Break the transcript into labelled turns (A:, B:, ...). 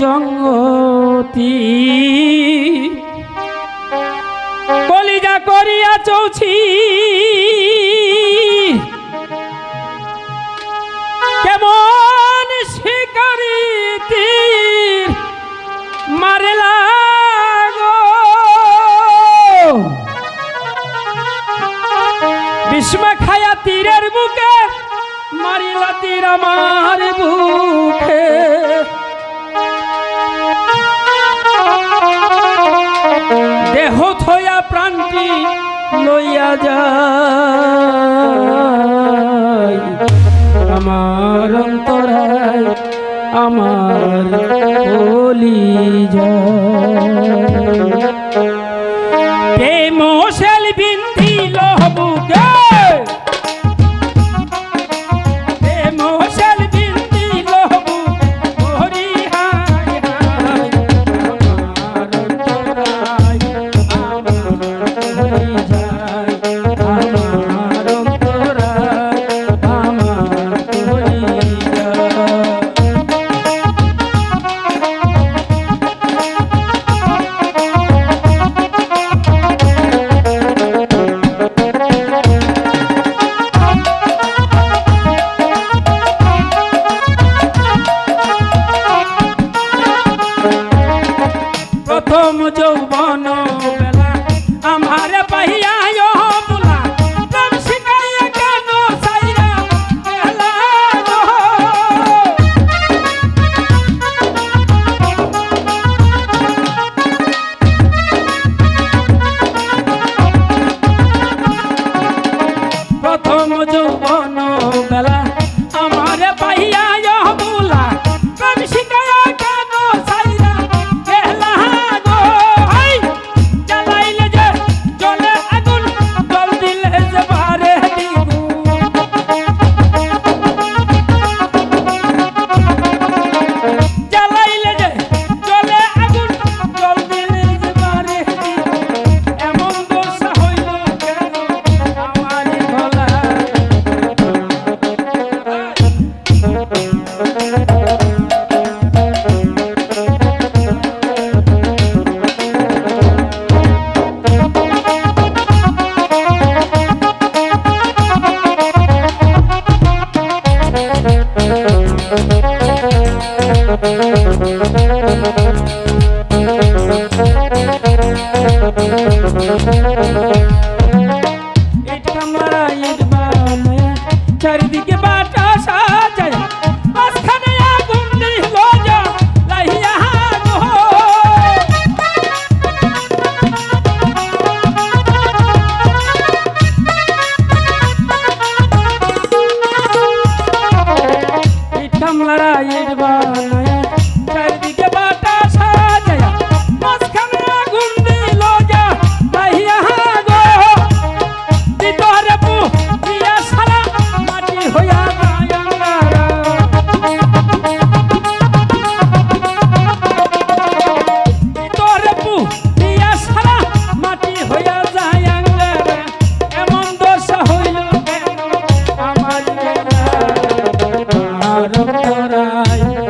A: জঙ্গতি। কলিজা করিয়া চৌছি। কেমন শিকারি মারেলা বিষ্মা খায়া তীরের বুকে, মারিলা তীর আমার বুকে। যায় আমার অন্তরায় আমার বলি যায়। যৌবন পরায়